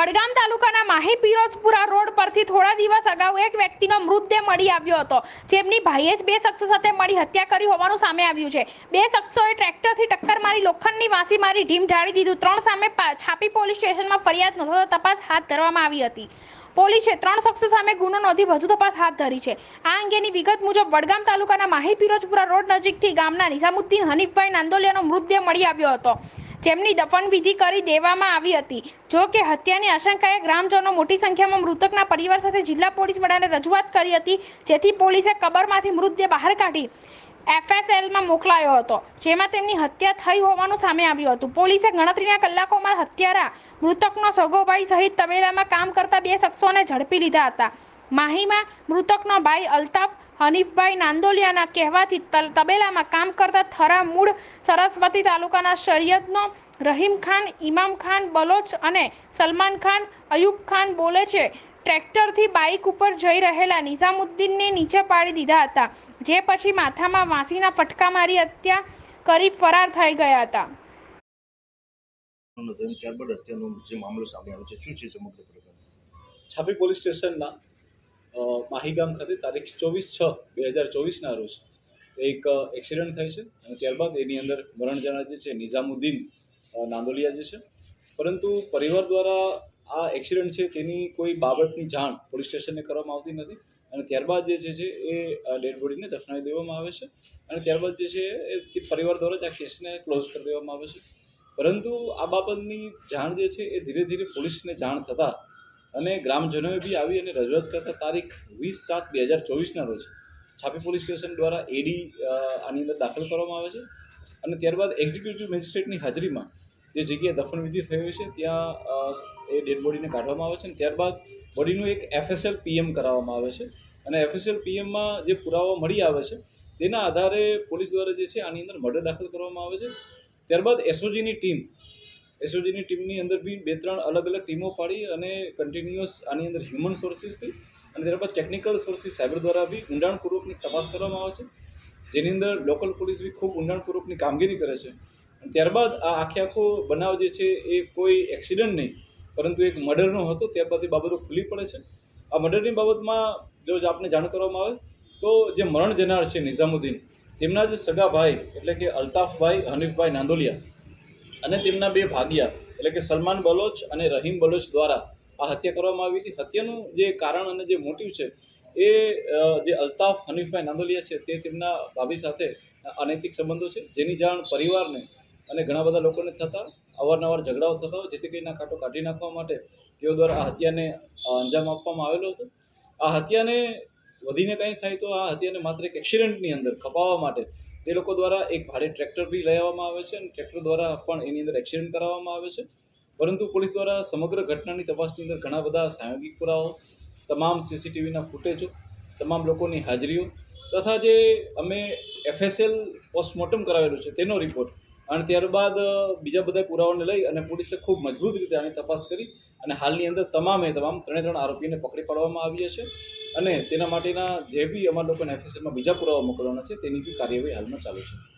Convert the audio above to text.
વડગામ તાલુકાના માહી પિરોજપુરા રોડ પરથી થોડા દિવસ અગાઉ એક વ્યક્તિનો મૃતદેહ મળી આવ્યો હતો. જેમની ભાઈએ જ બે શખ્સો સાથે મળી હત્યા કરી હોવાનું સામે આવ્યું છે. બે શખ્સોએ ટ્રેક્ટરથી ટક્કર મારી લોખંડની વાંસી મારી ઢીમ ઢાળી દીધું. ત્રણ સામે છાપી પોલીસ સ્ટેશનમાં ફરિયાદ નોંધાતા તપાસ હાથ ધરવામાં આવી હતી. પોલીસે ત્રણ શખ્સો સામે ગુનો નોંધી વધુ તપાસ હાથ ધરી છે. આ અંગેની વિગત મુજબ વડગામ તાલુકાના માહી પિરોજપુરા રોડ નજીકથી ગામના નિઝામુદ્દીન હનીફભાઈ નાંદોલિયાનો મૃતદેહ મળી આવ્યો હતો. જેમની દફન વિધિ કરી દેવામાં આવી હતી. જો કે હત્યાની આશંકાએ ગ્રામજનો મોટી સંખ્યામાં મૃતકના પરિવાર સાથે જિલ્લા પોલીસ વડાને રજૂઆત કરી હતી, જેથી પોલીસે કબરમાંથી મૃતદેહ બહાર કાઢી એફએસએલમાં મોકલાયો હતો, જેમાં તેમની હત્યા થઈ હોવાનું સામે આવ્યું હતું. પોલીસે ગણતરીના કલાકોમાં હત્યારા મૃતકનો સગોભાઈ સહિત તબેલામાં કામ કરતા બે શખ્સોને ઝડપી લીધા હતા. માહીમાં મૃતકનો ભાઈ અલ્તાફ હનીફભાઈ નાંદોલિયાના કહેવાથી તબેલામાં કામ કરતા થરા મૂળ સરસ્વતી તાલુકાના શરિયતનો રહીમ ખાન ઇમામ ખાન, બલોચ અને સલમાન ખાન, અયુબ ખાન બોલે છે, ટ્રેક્ટરથી બાઇક ઉપર જઈ રહેલા નિઝામુદ્દીનને નીચે પાડી દીધા હતા, જે પછી માથામાં વાંસીના ફટકા મારી હત્યા કરી ફરાર થઈ ગયા હતા. છાપી પોલીસ સ્ટેશનના માહીગામ ખાતે તારીખ ચોવીસ છ બે હજાર ચોવીસના રોજ એક એક્સિડન્ટ થાય છે અને ત્યારબાદ એની અંદર મરણ જનાર જે છે, નિઝામુદ્દીન નાંદોલિયા જે છે. પરંતુ પરિવાર દ્વારા આ એક્સિડન્ટ છે તેની કોઈ બાબતની જાણ પોલીસ સ્ટેશનને કરવામાં આવતી નથી અને ત્યારબાદ જે છે એ ડેડ બોડીને દફનાવી દેવામાં આવે છે અને ત્યારબાદ જે છે, એ પરિવાર દ્વારા જ આ કેસને ક્લોઝ કરી દેવામાં આવે છે. પરંતુ આ બાબતની જાણ જે છે, એ ધીરે ધીરે પોલીસને જાણ થતાં અને ગ્રામજનોએ બી આવી અને રજૂઆત કરતા તારીખ વીસ સાત બે હજાર ચોવીસના રોજ છાપી પોલીસ સ્ટેશન દ્વારા એડી આની અંદર દાખલ કરવામાં આવે છે. અને ત્યારબાદ એક્ઝિક્યુટિવ મેજિસ્ટ્રેટની હાજરીમાં જે જગ્યાએ દફનવિધિ થઈ હોય છે, ત્યાં એ ડેડ બોડીને કાઢવામાં આવે છે અને ત્યારબાદ બોડીનું એક એફએસએલ પીએમ કરાવવામાં આવે છે. અને એફએસએલ પીએમમાં જે પુરાવા મળી આવે છે, તેના આધારે પોલીસ દ્વારા જે છે આની અંદર મર્ડર દાખલ કરવામાં આવે છે. ત્યારબાદ એસઓજીની ટીમ એસઓજીની ટીમની અંદર બી બે ત્રણ અલગ અલગ ટીમો પાડી અને કન્ટિન્યુઅસ આની અંદર હ્યુમન સોર્સિસથી અને ત્યારબાદ ટેકનિકલ સોર્સિસ સાયબર દ્વારા બી ઊંડાણપૂર્વકની તપાસ કરવામાં આવે છે. જેની અંદર લોકલ પોલીસ બી ખૂબ ઊંડાણપૂર્વકની કામગીરી કરે છે. ત્યારબાદ આ આખે આખો બનાવ જે છે એ કોઈ એક્સિડન્ટ નહીં, પરંતુ એક મર્ડરનો હતો, ત્યારબાદ એ બાબતો ખુલ્લી પડે છે. આ મર્ડરની બાબતમાં જો આપને જાણ કરવામાં આવે, તો જે મરણ જનાર છે નિઝામુદ્દીન, તેમના જે સગા ભાઈ એટલે કે અલ્તાફભાઈ હનીફભાઈ નાંદોલિયા અને તેમના બે ભાગ્યા, એટલે કે સલમાન બલોચ અને રહીમ બલોચ દ્વારા આ હત્યા કરવામાં આવી હતી. હત્યાનું જે કારણ અને જે મોટિવ છે, એ જે અલ્તાફ હનીફભાઈ નાંદોલિયા છે, તે તેમના ભાભી સાથે અનૈતિક સંબંધો છે, જેની જાણ પરિવારને અને ઘણા બધા લોકોને થતા, અવારનવાર ઝઘડાઓ થતા હોય, જેથી કરીને કાંટો કાઢી નાખવા માટે તેઓ દ્વારા આ હત્યાને અંજામ આપવામાં આવેલો હતો. આ હત્યાને વધીને કંઈ થાય તો આ હત્યાને માત્ર એક એક્સિડન્ટની અંદર ખપાવવા માટે તે લોકો દ્વારા એક ભારે ટ્રેક્ટર બી લેવામાં આવે છે અને ટ્રેક્ટર દ્વારા પણ એની અંદર એક્સિડન્ટ કરાવવામાં આવે છે. પરંતુ પોલીસ દ્વારા સમગ્ર ઘટનાની તપાસની અંદર ઘણા બધા સાયોગિક પુરાવો તમામ સીસીટીવીના ફૂટેજો, તમામ લોકોની હાજરીઓ તથા જે અમે એફએસએલ પોસ્ટમોર્ટમ કરાવેલું છે તેનો રિપોર્ટ અને ત્યારબાદ બીજા બધા પુરાવાને લઈ અને પોલીસે ખૂબ મજબૂત રીતે આની તપાસ કરી અને હાલની અંદર તમામે તમામ ત્રણે ત્રણ આરોપીને પકડી પાડવામાં આવ્યા છે. અને તેના માટેના જે બી અમારા લોકોને એફએસએલમાં બીજા પુરાવા મોકલવાના છે, તેની બી કાર્યવાહી હાલમાં ચાલુ છે.